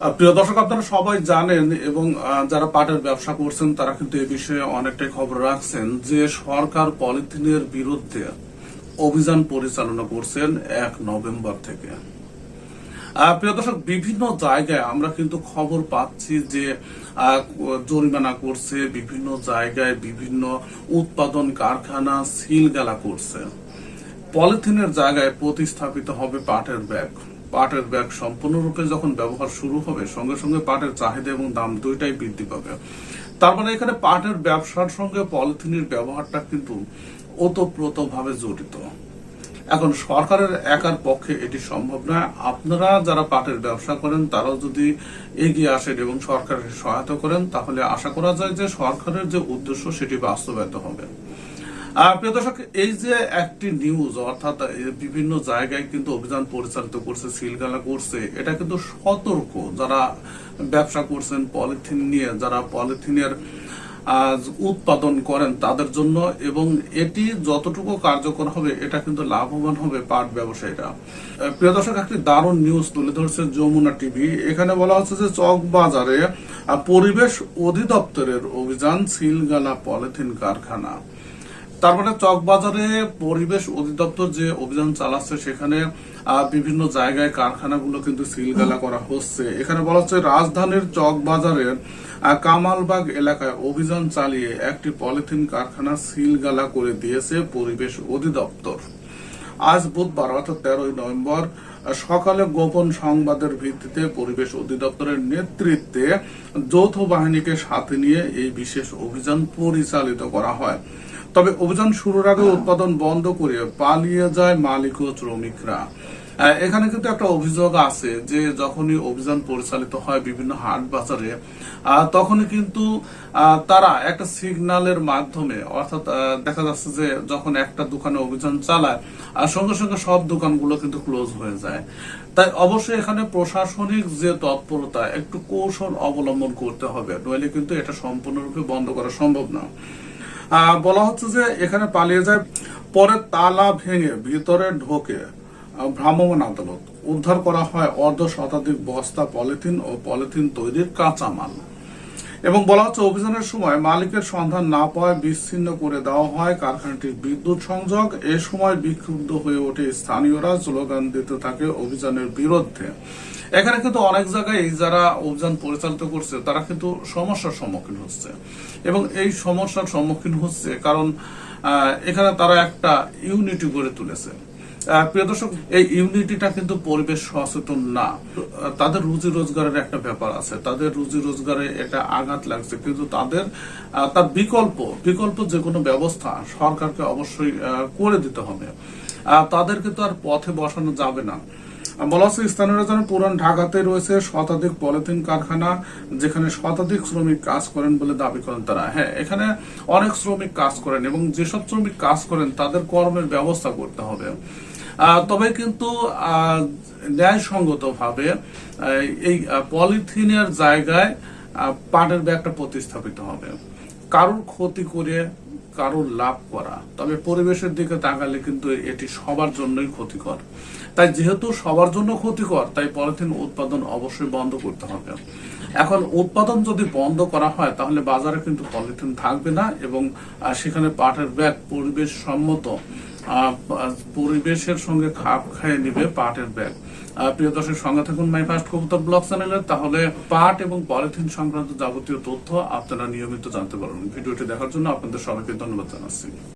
প্রিয় দর্শক, আপনারা সবাই জানেন এবং যারা পাটের ব্যবসা করছেন, তারা কিন্তু এ বিষয়ে অনেকটাই খবর রাখছেন যে সরকার পলিথিনের বিরুদ্ধে অভিযান পরিচালনা করছেন এক নভেম্বর থেকে। প্রিয় দর্শক, বিভিন্ন জায়গায় আমরা কিন্তু খবর পাচ্ছি যে জরিমানা করছে, বিভিন্ন জায়গায় বিভিন্ন উৎপাদন কারখানা সিলগালা করছে। পলিথিনের জায়গায় প্রতিস্থাপিত হবে পাটের ব্যাগ। পাটের ব্যাগ সম্পূর্ণরূপে যখন ব্যবহার শুরু হবে, সঙ্গে সঙ্গে পাটের চাহিদা এবং দাম দুইটাই বৃদ্ধি পাবে। তার মানে এখানে পাটের ব্যবসার সঙ্গে পলিথিনের ব্যবহারটা কিন্তু ওতপ্রোত ভাবে জড়িত। এখন সরকারের একার পক্ষে এটি সম্ভব নয়। আপনারা যারা পাটের ব্যবসা করেন, তারাও যদি এগিয়ে আসেন এবং সরকারের সহায়তা করেন, তাহলে আশা করা যায় যে সরকারের যে উদ্দেশ্য, সেটি বাস্তবায়িত হবে। প্রিয় দর্শক, এই যে একটি নিউজ অর্থাৎ বিভিন্ন জায়গায় কিন্তু অভিযান পরিচালিত করছে, সিলগালা করছে, এটা কিন্তু সতর্ক যারা ব্যবসা করছেন, পলিথিন নিয়ে যারা পলিথিনের উৎপাদন করেন তাদের জন্য এবং এটি যতটুকু কার্যকর হবে, এটা কিন্তু লাভবান হবে পাট ব্যবসায়ীরা। প্রিয় দর্শক, একটি দারুণ নিউজ তুলে ধরছে যমুনা টিভি এখানে বলা হচ্ছে যে চক বাজারে পরিবেশ অধিদপ্তরের অভিযান সিলগালা পলিথিন কারখানা। তারপরে চকবাজারে পরিবেশ অধিদপ্তর যে অভিযান চালাচ্ছে, সেখানে বিভিন্ন জায়গায় কারখানাগুলো কিন্তু সিলগালা করা হচ্ছে। এখানে বলা হচ্ছে রাজধানীর চকবাজারের কামালবাগ এলাকায় অভিযান চালিয়ে একটি পলিথিন কারখানা সিলগালা করে দিয়েছে পরিবেশ অধিদপ্তর। আজ বুধবার, অর্থাৎ তেরোই নভেম্বর সকালে গোপন সংবাদের ভিত্তিতে পরিবেশ অধিদপ্তরের নেতৃত্বে যৌথ বাহিনীকে সাথে নিয়ে এই বিশেষ অভিযান পরিচালিত করা হয়। তবে অভিযান শুরুর আগে উৎপাদন বন্ধ করে পালিয়ে যায় মালিক ও শ্রমিকরা এখানে কিন্তু একটা অভিযোগ আছে যে যখনই অভিযান পরিচালিত হয় বিভিন্ন হাট বাজারে তখনই কিন্তু তারা একটা সিগন্যালের মাধ্যমে, অর্থাৎ দেখা যাচ্ছে যে যখন একটা দোকানে অভিযান চালায়, আর সঙ্গে সঙ্গে সব দোকানগুলো কিন্তু ক্লোজ হয়ে যায়। তাই অবশ্যই এখানে প্রশাসনিক যে তৎপরতা, একটু কৌশল অবলম্বন করতে হবে। নইলে কিন্তু এটা সম্পূর্ণরূপে বন্ধ করা সম্ভব না। বলা হচ্ছে যে এখানে পালিয়ে যায়, পরে তালা ভেঙে ভিতরে ঢোকে ভ্রাম্যমান আদালত। উদ্ধার করা হয় অর্ধ শতাধিক বস্তা পলিথিন ও পলিথিন তৈরির কাঁচামাল। এবং বলা হচ্ছে অভিযানের সময় মালিকের সন্ধান না পাওয়ায় বিচ্ছিন্ন করে দেওয়া হয় কারখানাটির বিদ্যুৎ সংযোগ। এ সময় বিক্ষুব্ধ হয়ে ওঠে স্থানীয়রা, স্লোগান দিতে থাকে অভিযানের বিরুদ্ধে। এখানে কিন্তু অনেক জায়গায় যারা অভিযান পরিচালিত করছে, তারা কিন্তু সমস্যার সম্মুখীন হচ্ছে। এবং এই সমস্যার সম্মুখীন হচ্ছে কারণ এখানে তারা একটা ইউনিটি গড়ে তুলেছে। প্রিয় দর্শক এই ইউনিটিটা কিন্তু পরিবেশ সচেতন না। তাদের রুজি রোজগারের একটা ব্যাপার আছে। তাদের রুজি রোজগারে এটা আঘাত লাগছে। কিন্তু তাদের তার বিকল্প বিকল্প যে কোনো ব্যবস্থা সরকারকে অবশ্যই করে দিতে হবে। আহ, তাদের কিন্তু আর পথে বসানো যাবে না। বলা হচ্ছে স্থানীয়রা যেন পুরান ঢাকাতে রয়েছে শতাধিক পলিথিন কারখানা যেখানে শতাধিক শ্রমিক কাজ করেন বলে দাবি করেন তারা। হ্যাঁ এখানে অনেক শ্রমিক কাজ করেন এবং যেসব শ্রমিক কাজ করেন তাদের কর্মের ব্যবস্থা করতে হবে। তবে কিন্তু আহ, ন্যায়সঙ্গত ভাবে এই পলিথিনের জায়গায় পাটের ব্যাগটা প্রতিস্থাপিত হবে। কারোর ক্ষতি করে কারোর লাভ করা। তবে পরিবেশের দিকে তাকালে কিন্তু এটি সবার জন্যই ক্ষতিকর। তাই যেহেতু সবার জন্য ক্ষতিকর তাই পলিথিন উৎপাদন অবশ্যই বন্ধ করতে হবে। এখন উৎপাদন যদি বন্ধ করা হয় তাহলে বাজারে কিন্তু পলিথিন থাকবে না এবং সেখানে পাটের ব্যাগ পরিবেশ সম্মত পরিবেশের সঙ্গে খাপ খাইয়ে নিবে পাটের ব্যাগ। প্রিয় দর্শক, সঙ্গে থাকুন মাই ফার্স্ট কবুতর ব্লগ চ্যানেলে। তাহলে পাট এবং পলিথিন সংক্রান্ত যাবতীয় তথ্য আপনারা নিয়মিত জানতে পারবেন। ভিডিওটি দেখার জন্য আপনাদের সবাইকে ধন্যবাদ জানাচ্ছি।